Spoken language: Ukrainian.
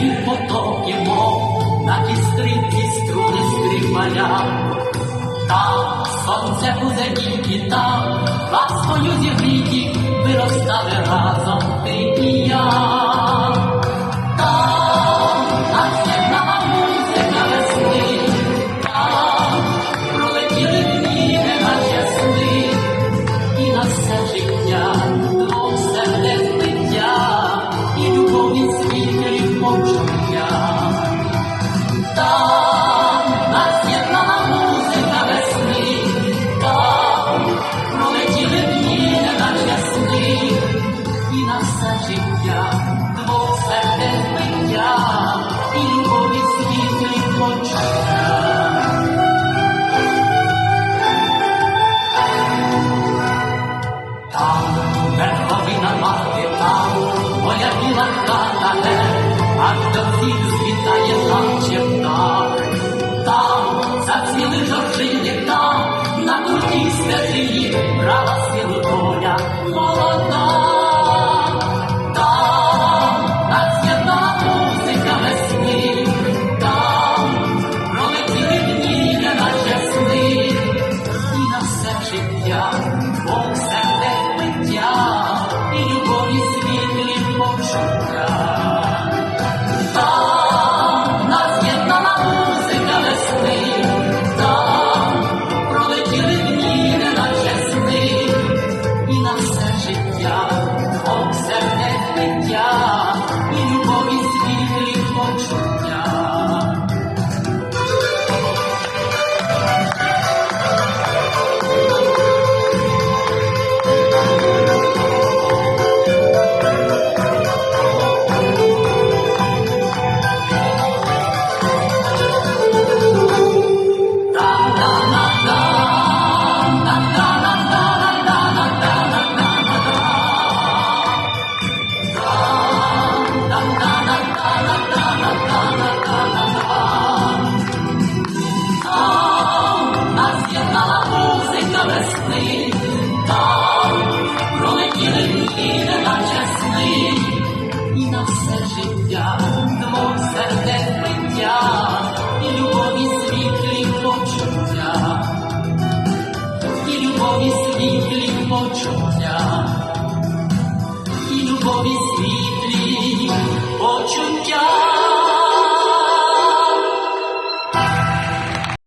Рів потокімо на пістринці струни скрипаля. Там сонце буде тільки там, свою зігріті виростали разом ти і я. Верховина мати, там моя біла хата не, аж до всіх світає наче птах. Там зацвіли жоржини, там на крутій стежині брала силу доля любові світлі почуття. Дні, неначе сни, і на все життя і любові світлі почуття, і любові світлі почуття.